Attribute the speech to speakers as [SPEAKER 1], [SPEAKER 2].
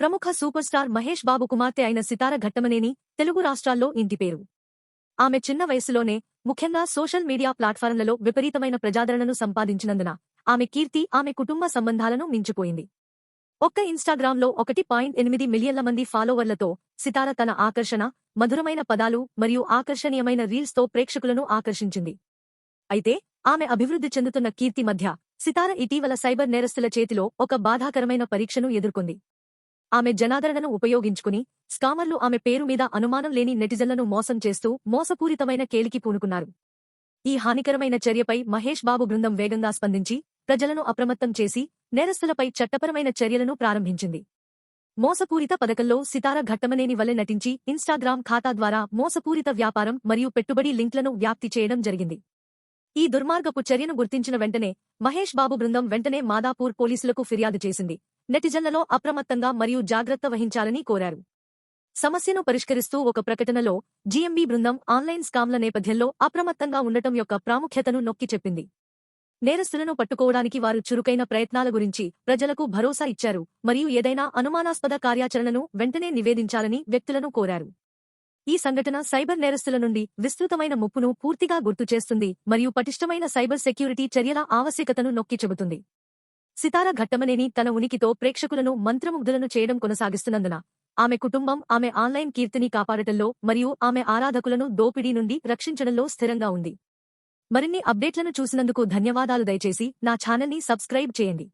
[SPEAKER 1] ప్రముఖ super star Mahesh Babu కుమార్తె అయిన సితార ఘట్టమనేని తెలుగు రాష్ట్రాల్లో ఇంటి పేరు. ఆమె చిన్న వయసులోనే ముఖ్యంగా సోషల్ మీడియా ప్లాట్ఫారంలలో విపరీతమైన ప్రజాదరణను సంపాదించినందున ఆమె కీర్తి ఆమె కుటుంబ సంబంధాలను మించిపోయింది. ఒక్క ఇన్స్టాగ్రామ్లో ఒకటి పాయింట్ ఎనిమిది మిలియన్ల మంది ఫాలోవర్లతో సితార తన ఆకర్షణ మధురమైన పదాలు మరియు ఆకర్షణీయమైన రీల్స్తో ప్రేక్షకులను ఆకర్షించింది. అయితే ఆమె అభివృద్ధి చెందుతున్న కీర్తి మధ్య సితార ఇటీవల సైబర్ నేరస్తుల చేతిలో ఒక బాధాకరమైన పరీక్షను ఎదుర్కొంది. ఆమె జనాదరణను ఉపయోగించుకుని స్కామర్లు ఆమె పేరు మీద అనుమానం లేని నెటిజన్లను మోసం చేస్తూ మోసపూరితమైన కేలికి పూనుకున్నారు. ఈ హానికరమైన చర్యపై మహేష్ బాబు బృందం వేగంగా స్పందించి ప్రజలను అప్రమత్తం చేసి నేరస్తులపై చట్టపరమైన చర్యలను ప్రారంభించింది. మోసపూరిత పథకంలో సితార ఘట్టమనేని వలె నటించి ఇన్స్టాగ్రామ్ ఖాతా ద్వారా మోసపూరిత వ్యాపారం మరియు పెట్టుబడి లింక్లను వ్యాప్తి చేయడం జరిగింది. ఈ దుర్మార్గపు చర్యను గుర్తించిన వెంటనే మహేష్ బాబు బృందం వెంటనే మాదాపూర్ పోలీసులకు ఫిర్యాదు చేసింది. నెటిజన్లలో అప్రమత్తంగా మరియు జాగ్రత్త వహించాలని కోరారు. సమస్యను పరిష్కరిస్తూ ఒక ప్రకటనలో జీఎంబీ బృందం ఆన్లైన్ స్కామ్ల నేపథ్యంలో అప్రమత్తంగా ఉండటం యొక్క ప్రాముఖ్యతను నొక్కి చెప్పింది. నేరస్తులను పట్టుకోవడానికి వారు చురుకైన ప్రయత్నాల గురించి ప్రజలకు భరోసా ఇచ్చారు మరియు ఏదైనా అనుమానాస్పద కార్యాచరణను వెంటనే నివేదించాలని వ్యక్తులను కోరారు. ఈ సంఘటన సైబర్ నేరస్తుల నుండి విస్తృతమైన ముప్పును పూర్తిగా గుర్తు చేస్తుంది మరియు పటిష్టమైన సైబర్ సెక్యూరిటీ చర్యల ఆవశ్యకతను నొక్కి చెబుతుంది. సితార ఘట్టమనేని తన ఉనికితో ప్రేక్షకులను మంత్రముగ్ధులను చేయడం కొనసాగిస్తున్నందున ఆమె కుటుంబం ఆమె ఆన్లైన్ కీర్తిని కాపాడటంలో మరియు ఆమె ఆరాధకులను దోపిడీ నుండి రక్షించడంలో స్థిరంగా ఉంది. మరిన్ని అప్డేట్లను చూసినందుకు ధన్యవాదాలు దయచేసి నా ఛానల్ని సబ్స్క్రైబ్ చేయండి.